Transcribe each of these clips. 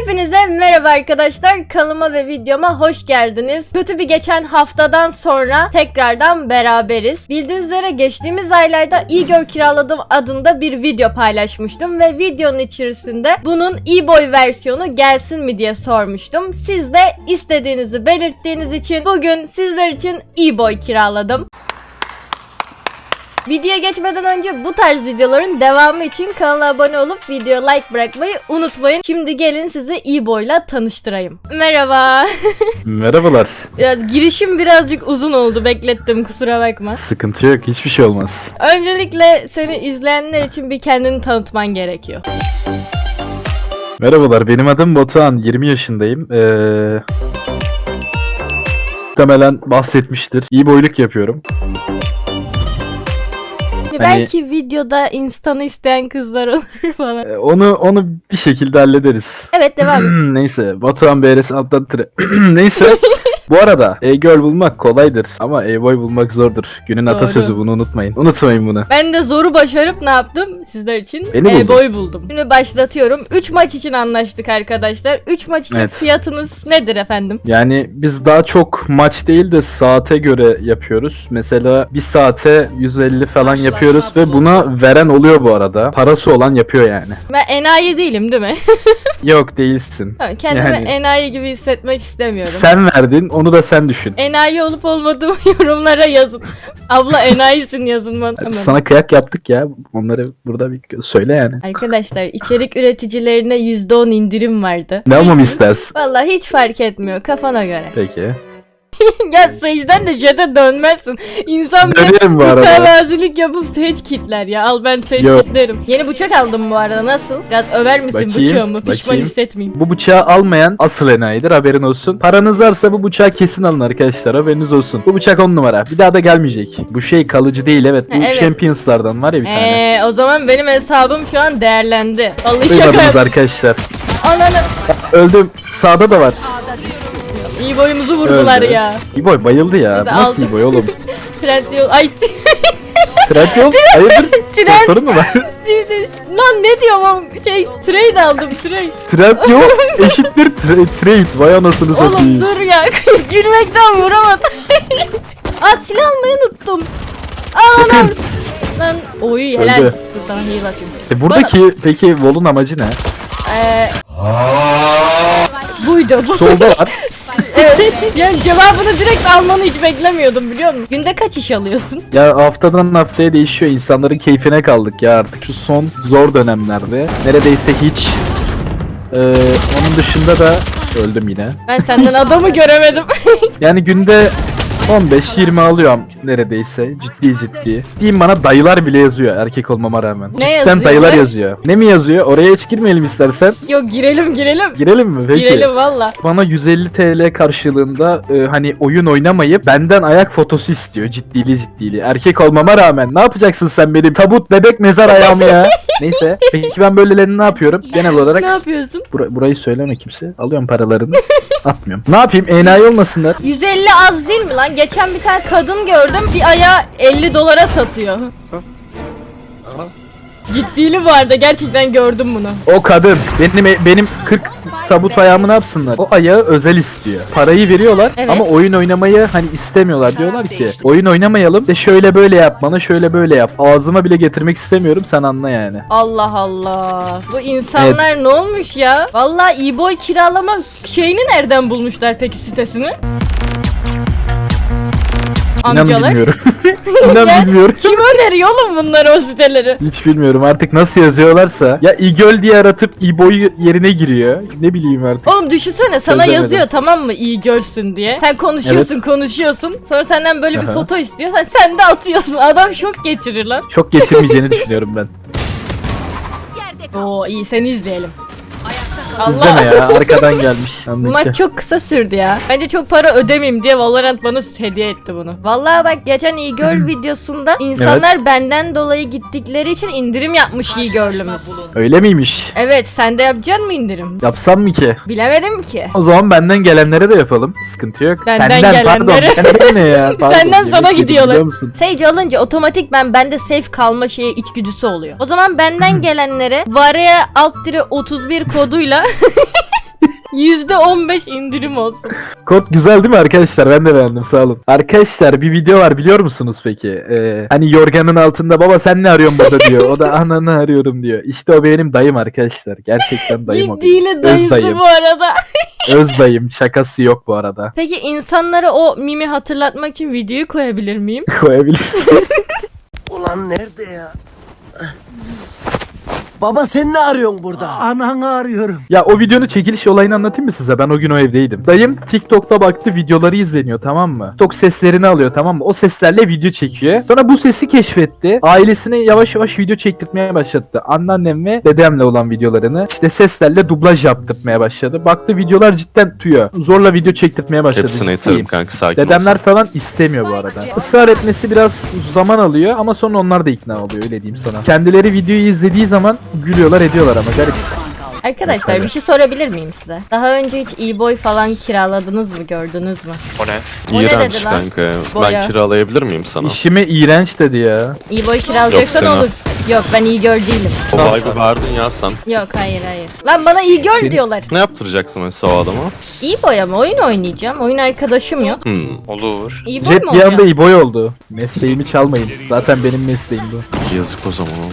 Hepinize merhaba arkadaşlar. Kanalıma ve videoma hoş geldiniz. Kötü bir geçen haftadan sonra tekrardan beraberiz. Bildiğiniz üzere geçtiğimiz aylarda e-girl kiraladım adında bir video paylaşmıştım ve videonun içerisinde bunun e-boy versiyonu gelsin mi diye sormuştum. Siz de istediğinizi belirttiğiniz için bugün sizler için e-boy kiraladım. Videoya geçmeden önce bu tarz videoların devamı için kanala abone olup videoya like bırakmayı unutmayın. Şimdi gelin sizi e-boy'la tanıştırayım. Merhaba. Merhabalar. Biraz girişim birazcık uzun oldu. Beklettim kusura bakma. Sıkıntı yok, hiçbir şey olmaz. Öncelikle seni izleyenler için bir kendini tanıtman gerekiyor. Merhabalar, benim adım Batuhan, 20 yaşındayım. Ee... Muhtemelen bahsetmiştir. İyi boyluk yapıyorum. Hani Hani- Belki videoda insanı isteyen kızlar olur falan. Ee, onu onu bir şekilde hallederiz. Evet devam et. Neyse, Batuhan BRS alttan tire. Neyse. Bu arada e-girl bulmak kolaydır ama e-boy bulmak zordur. Günün Doğru. atasözü bunu unutmayın. Unutmayın bunu. Ben de zoru başarıp ne yaptım? Sizler için Beni buldun. e-boy buldum. Şimdi başlatıyorum. 3 maç için anlaştık arkadaşlar. 3 maç için Evet. fiyatınız nedir efendim? Yani biz daha çok maç değil de saate göre yapıyoruz. Mesela bir saate 150 falan yapıyoruz ve buna veren oluyor bu arada. Parası olan yapıyor yani. Ben enayi değilim değil mi? Yok değilsin. Tamam, Kendimi Yani- enayi gibi hissetmek istemiyorum. Sen verdin onu da sen düşün. Enayi olup olmadığımı yorumlara yazın. Abla enayisin yazın bana. Tamam. Sana kıyak yaptık ya. Onları burada bir söyle yani. Arkadaşlar içerik üreticilerine %10 indirim vardı. Ne almamı istersin? Vallahi hiç fark etmiyor kafana göre. Peki. ya Sage'den de Jet'e dönmezsin. İnsan bir Dönerim bu arada. mütevazilik yapıp Sage kitler ya. Al ben Sage Yok. kitlerim. Yeni bıçak aldım bu arada nasıl? Biraz över misin Bakayım, bıçağımı? Pişman bakayım. hissetmeyeyim. Bu bıçağı almayan asıl enayidir haberin olsun. Paranız varsa bu bıçağı kesin alın arkadaşlar haberiniz olsun. Bu bıçak 10 numara. Bir daha da gelmeyecek. Bu şey kalıcı değil evet. Bu Ha, evet. Champions'lardan var ya bir tane. Eee o zaman benim hesabım şu an değerlendi. Vallahi Duymadınız arkadaşlar. Ananı. Öldüm. Sağda da var. İyi boyumuzu vurdular Öldü. ya. İboy bayıldı ya. Neyse, Nasıl aldım. İboy oğlum? Trend yol. Ay Trend yol. Hayırdır? Trend. Sorun mu var? Lan ne diyorum oğlum? Şey trade aldım trade. Trend yol eşittir tra- trade. Vay anasını Oğlum satayım. dur ya. Gülmekten vuramadım. Aa silah almayı unuttum. Aa. Bakın. Lan oy helal. Öldü. Dur sana heal atayım. E buradaki peki Vol'un amacı ne? Ee, buydu bu. Solda var. evet. Yani cevabını direkt almanı hiç beklemiyordum biliyor musun? Günde kaç iş alıyorsun? Ya haftadan haftaya değişiyor. İnsanların keyfine kaldık ya artık şu son zor dönemlerde. Neredeyse hiç. Ee, onun dışında da öldüm yine. Ben senden adamı göremedim. Yani günde 15-20 alıyorum neredeyse ciddi ciddi. Diyeyim bana dayılar bile yazıyor erkek olmama rağmen. Ne Cidden yazıyor dayılar be? yazıyor. Ne mi yazıyor? Oraya hiç girmeyelim istersen. Yok girelim girelim. Girelim mi peki? Girelim valla. Bana 150 TL karşılığında e, hani oyun oynamayıp benden ayak fotosu istiyor ciddili ciddili. Erkek olmama rağmen ne yapacaksın sen benim tabut bebek mezar ayağımı ya. Neyse peki ben böylelerini ne yapıyorum? Genel olarak Ne yapıyorsun? bura- burayı söyleme kimse. Alıyorum paralarını atmıyorum. Ne yapayım enayi olmasınlar. 150 az değil mi lan? Geçen bir tane kadın gördüm. Bir aya 50 dolara satıyor. Bu arada. Gerçekten gördüm bunu. O kadın benim benim 40 tabut ayağımı ne yapsınlar? O ayağı özel istiyor. Parayı veriyorlar Evet. ama oyun oynamayı hani istemiyorlar. Diyorlar ki oyun oynamayalım de şöyle böyle yap bana şöyle böyle yap. Ağzıma bile getirmek istemiyorum sen anla yani. Allah Allah. Bu insanlar ne olmuş ya? Vallahi e-boy kiralama şeyini nereden bulmuşlar peki sitesini? İnan Amcalar. bilmiyorum. İnan bilmiyorum. Kim öneriyor oğlum bunları o siteleri? Hiç bilmiyorum artık nasıl yazıyorlarsa. Ya İgöl diye aratıp İboy yerine giriyor. Ne bileyim artık. Oğlum düşünsene sana Çözemedim. yazıyor tamam mı iyi görsün diye. Sen konuşuyorsun Evet. konuşuyorsun. Sonra senden böyle bir Aha. foto istiyor. Sen, sen de atıyorsun. Adam şok geçirir lan. Çok geçirmeyeceğini düşünüyorum ben. Oo iyi seni izleyelim. Allah. İzleme ya arkadan gelmiş. Bu maç çok kısa sürdü ya. Bence çok para ödemeyeyim diye Valorant bana hediye etti bunu. Vallahi bak geçen iyi gör videosunda insanlar benden dolayı gittikleri için indirim yapmış iyi görlümüz. Öyle miymiş? Evet sen de yapacaksın mı indirim? Yapsam mı ki? Bilemedim ki. O zaman benden gelenlere de yapalım. Sıkıntı yok. Benden Senden pardon. gelenlere. Benden ne ya? Pardon, Senden sana gidiyorlar. Sage alınca otomatik ben bende safe kalma şeyi içgüdüsü oluyor. O zaman benden gelenlere Varia alt dire 31 koduyla %15 indirim olsun. Kod güzel değil mi arkadaşlar? Ben de beğendim sağ olun. Arkadaşlar bir video var biliyor musunuz peki? Ee, hani yorganın altında baba sen ne arıyorsun burada diyor. O da ananı arıyorum diyor. İşte o benim dayım arkadaşlar. Gerçekten dayım o. benim. Ciddiyle dayısı dayım. bu arada. Öz dayım. Şakası yok bu arada. Peki insanlara o mimi hatırlatmak için videoyu koyabilir miyim? Koyabilirsin. Ulan nerede ya? Baba sen ne arıyorsun burada? Ananı arıyorum. ya o videonun çekiliş olayını anlatayım mı size? Ben o gün o evdeydim. Dayım TikTok'ta baktı videoları izleniyor tamam mı? TikTok seslerini alıyor tamam mı? O seslerle video çekiyor. Sonra bu sesi keşfetti. Ailesine yavaş yavaş video çektirtmeye başladı. Anneannem ve dedemle olan videolarını işte seslerle dublaj yaptırmaya başladı. Baktı videolar cidden tüyo. Zorla video çektirtmeye başladı. Hepsine ciddiyim. yeterim kanka sakin Dedemler falan istemiyor bu arada. Israr etmesi biraz zaman alıyor ama sonra onlar da ikna oluyor öyle diyeyim sana. Kendileri videoyu izlediği zaman gülüyorlar ediyorlar ama garip. Arkadaşlar bir şey sorabilir miyim size? Daha önce hiç e-boy falan kiraladınız mı gördünüz mü? O ne? O ne İğrenç dedi lan? kanka. Boya. Ben kiralayabilir miyim sana? İşime iğrenç dedi ya. E-boy kiralayacaksan Yok, olur. Yok ben iyi gör değilim. O vibe'ı verdin ya sen. Yok hayır hayır. Lan bana iyi gör diyorlar. Ne yaptıracaksın mesela o adama? İyi boya mı? Oyun oynayacağım. Oyun arkadaşım yok. Hmm. Olur. İyi boy Jet mu bir anda olacağım? İboy oldu. Mesleğimi çalmayın. Zaten benim mesleğim bu. Yazık o zaman oğlum.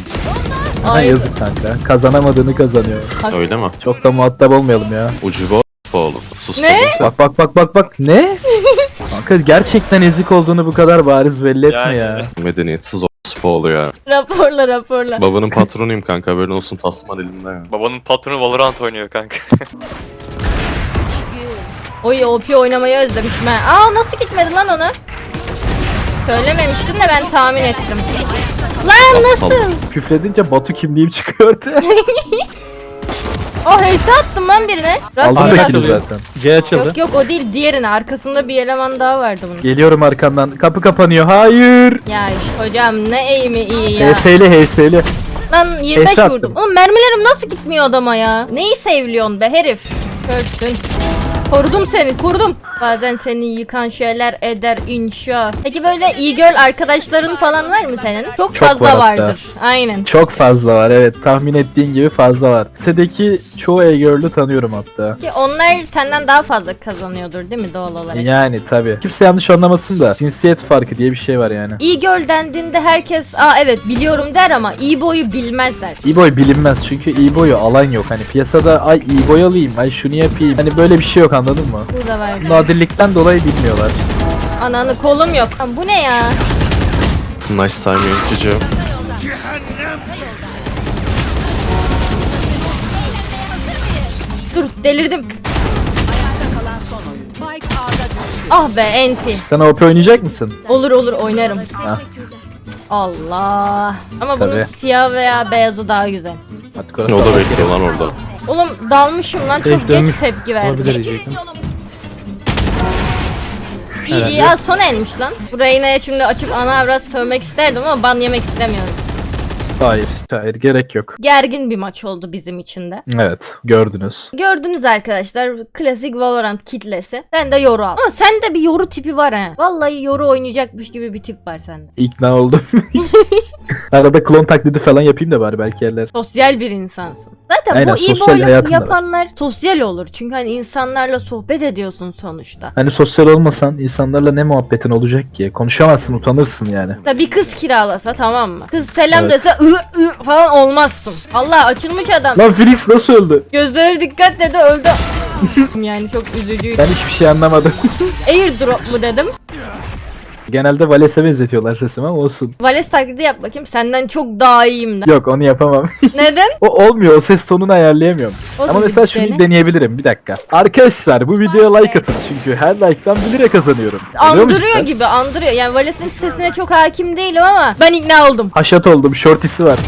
Ha, Ay, yazık kanka. Kazanamadığını kazanıyor. Öyle mi? Çok da muhatap olmayalım ya. Ucuba oğlum. Sus Ne? sen. Bak bak bak bak bak. Ne? Kanka gerçekten ezik olduğunu bu kadar bariz belli etme Yani. ya. Medeniyetsiz o spo ya. Raporla raporla. Babanın patronuyum kanka haberin olsun tasman elimde ya. Babanın patronu Valorant oynuyor kanka. Oy OP oynamayı özlemişim ben. Aa nasıl gitmedi lan onu? Söylememiştin de ben tahmin ettim. Lan nasıl? Küfredince Batu kimliğim çıkıyordu. Oh heyse attım lan birine. Aldım Rastgele attım. kili zaten. C açıldı. Yok yok o değil diğerine arkasında bir eleman daha vardı bunun. Geliyorum arkandan. Kapı kapanıyor. Hayır. Ya hocam ne eğimi iyi ya. HS'li HS'li. Lan 25 Hesa vurdum. attım. Oğlum mermilerim nasıl gitmiyor adama ya? Neyi sevliyorsun be herif? Körsün. Korudum seni korudum. Bazen seni yıkan şeyler eder inşa. Peki böyle iyi göl arkadaşların falan var mı senin? Çok, Çok fazla var hatta. vardır. Aynen. Çok fazla var evet. Tahmin ettiğin gibi fazla var. Sitedeki çoğu e-girl'ü tanıyorum hatta. Ki onlar senden daha fazla kazanıyordur değil mi doğal olarak? Yani tabi. Kimse yanlış anlamasın da cinsiyet farkı diye bir şey var yani. İyi göl dendiğinde herkes aa evet biliyorum der ama iyi boyu bilmezler. E-boy bilinmez çünkü e-boyu alan yok. Hani piyasada ay e-boy alayım, ay şunu yapayım. Hani böyle bir şey yok anladın mı? Burada var. Nadirlikten dolayı bilmiyorlar. Ananı kolum yok. Lan bu ne ya? Nice time yönetici. Dur delirdim. Ah be enti. Sen OP oynayacak mısın? Olur olur oynarım. Allah. Ama bunun Tabii. siyah veya beyazı daha güzel. Hadi O da bekliyor lan orada. Oğlum dalmışım lan çok Tek geç dönmüş tepki Olabilir verdim. diyecektim. İyi ya son elmiş lan. Burayı yine şimdi açıp ana avrat sövmek isterdim ama ban yemek istemiyorum. Hayır, hayır gerek yok. Gergin bir maç oldu bizim için de. Evet, gördünüz. Gördünüz arkadaşlar klasik Valorant kitlesi. Sen de yoru al. Ama sende bir yoru tipi var ha. Vallahi yoru oynayacakmış gibi bir tip var sende. İkna oldum. Arada klon taklidi falan yapayım da bari belki yerler. Sosyal bir insansın. Zaten Aynen, bu sosyal iyi hayatım da var. yapanlar sosyal olur. Çünkü hani insanlarla sohbet ediyorsun sonuçta. Hani sosyal olmasan insanlarla ne muhabbetin olacak ki? Konuşamazsın, utanırsın yani. Da bir kız kiralasa tamam mı? Kız selam Evet. dese ı ı falan olmazsın. Allah açılmış adam. Lan Felix nasıl öldü? Gözleri dikkat dedi öldü. yani çok üzücüydü. Ben hiçbir şey anlamadım. Airdrop mu dedim. Genelde Vales'e benzetiyorlar sesimi ama olsun. Vales taklidi yap bakayım. Senden çok daha iyiyim de. Yok onu yapamam. Neden? o olmuyor. O ses tonunu ayarlayamıyorum. O Ama mesela şunu dene. deneyebilirim. Bir dakika. Arkadaşlar bu videoya like atın. Çünkü her like'tan 1 lira kazanıyorum. Andırıyor gibi andırıyor. Yani Vales'in sesine çok hakim değilim ama ben ikna oldum. Haşat oldum. Shortisi var.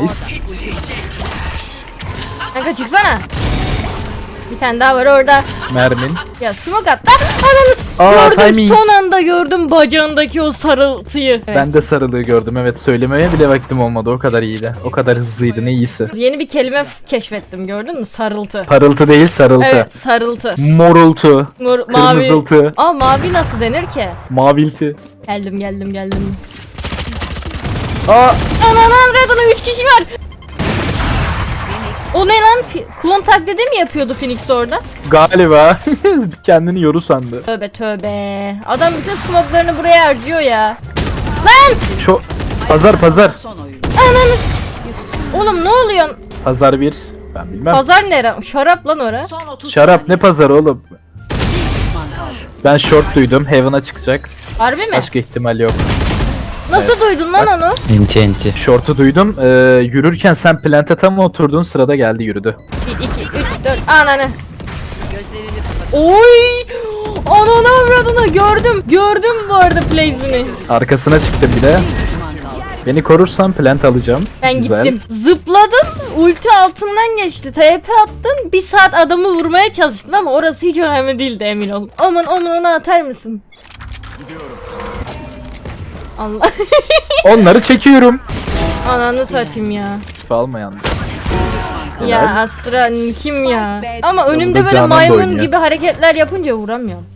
Nice. Kanka çıksana. Bir tane daha var orada. Mermin. Ya smoke at lan. Ananı Aa, gördüm timing. son anda gördüm bacağındaki o sarıltıyı. Evet. Ben de sarılığı gördüm. Evet söylemeye bile vaktim olmadı. O kadar iyiydi. O kadar hızlıydı. Ne iyisi. Yeni bir kelime f- keşfettim gördün mü? Sarıltı. Parıltı değil sarıltı. Evet sarıltı. Morultu. Mor, mavi. Kırmızıltı. Aa mavi nasıl denir ki? Mavilti. Geldim geldim geldim. Aa Ananı avradını 3 kişi var. O ne lan? Fi- klon taklidi mi yapıyordu Phoenix orada? Galiba kendini yoru sandı. Tövbe tövbe. Adam bütün smoklarını buraya harcıyor ya. Şu pazar pazar. Ananı. Oğlum ne oluyor? Pazar bir. Ben bilmem. Pazar nere? Şarap lan ora. Şarap ne pazarı oğlum? Ben short duydum. Heaven'a çıkacak. Harbi mi? Başka ihtimal yok. Nasıl duydun lan onu? Enti enti. Short'u duydum. Ee, yürürken sen plante tam oturduğun sırada geldi yürüdü. 1, 2, 3, 4. Ananı. Oy! Ananı avradını gördüm. Gördüm bu arada plays'ini. Arkasına çıktım bir de. Beni korursan plant alacağım. Ben Güzel. gittim. Zıpladın. Ulti altından geçti. TP attın. Bir saat adamı vurmaya çalıştın ama orası hiç önemli değildi emin ol. Omun omun onu atar mısın? Allah. Onları çekiyorum. Ananı satayım ya. Alma yalnız. Ya Astra kim ya? Ama önümde böyle Canan da maymun oynuyor. gibi hareketler yapınca vuramıyorum.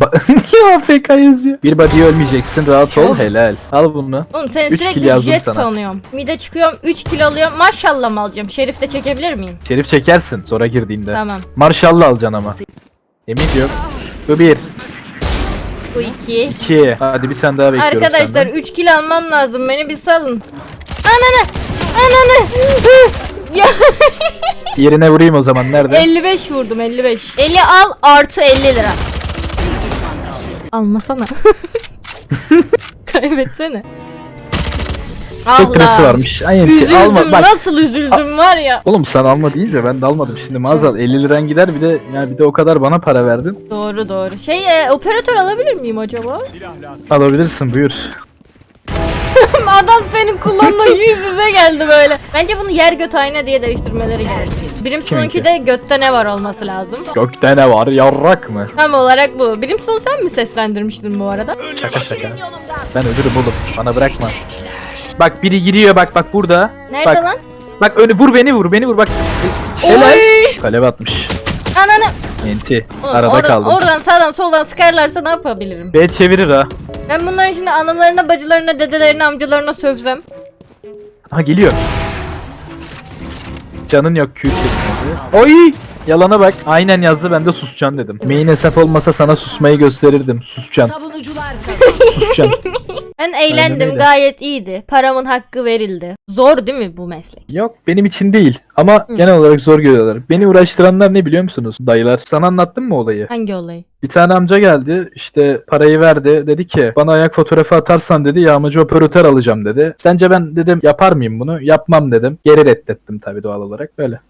Ba- ya AFK yazıyor. Bir body ölmeyeceksin rahat ol helal. Al bunu. Oğlum seni Üç kill sürekli yazdım jet sana. sanıyorum. Mide çıkıyorum 3 kill alıyorum. Maşallah mı alacağım? Şerif de çekebilir miyim? Şerif çekersin sonra girdiğinde. Tamam. Marshall'la alacaksın ama. Emin yok. Bu bir. Bu 2. iki. Hadi bir tane daha bekliyorum Arkadaşlar senden. 3 kill almam lazım. Beni bir salın. Ananı! Ananı! ya Yerine vurayım o zaman nerede? 55 vurdum 55. 50 al artı 50 lira. Almasana. Kaybetsene. Tek kırısı varmış. Ay. Üzüldüm Alma bak. nasıl üzüldüm var ya. Oğlum sen alma deyince ben de almadım. Şimdi mağazal 50 liran gider bir de yani bir de o kadar bana para verdin. Doğru doğru. Şey e, operatör alabilir miyim acaba? Alabilirsin buyur. Adam senin kullandığı yüz yüze geldi böyle. Bence bunu yer göt ayna diye değiştirmeleri gerekiyor. Brimstone'unki de götte ne var olması lazım. Gökte ne var? Yarrak mı? Tam olarak bu. Brimstone sen mi seslendirmiştin bu arada? Şaka şaka. Ben ödürüm oğlum. Bana bırakma. Bak biri giriyor bak bak burada. Nerede bak, lan? Bak öyle vur beni vur beni vur bak. Helal. Oy! Kalev atmış. Ananı. Enti. Oğlum, Arada oradan, kaldım. Oradan sağdan soldan sıkarlarsa ne yapabilirim? B çevirir ha. Ben bunların şimdi analarına, bacılarına, dedelerine, amcalarına sövsem. Ha geliyor. Canın yok Q. Oy! Yalana bak. Aynen yazdı ben de susacaksın dedim. Main hesap olmasa sana susmayı gösterirdim. Susacaksın. Susacaksın. Ben eğlendim öyle. gayet iyiydi. Paramın hakkı verildi. Zor değil mi bu meslek? Yok benim için değil. Ama genel olarak zor görüyorlar. Beni uğraştıranlar ne biliyor musunuz? Dayılar. Sana anlattım mı olayı? Hangi olayı? Bir tane amca geldi işte parayı verdi dedi ki bana ayak fotoğrafı atarsan dedi yağmacı operatör alacağım dedi. Sence ben dedim yapar mıyım bunu? Yapmam dedim. Geri reddettim tabii doğal olarak böyle.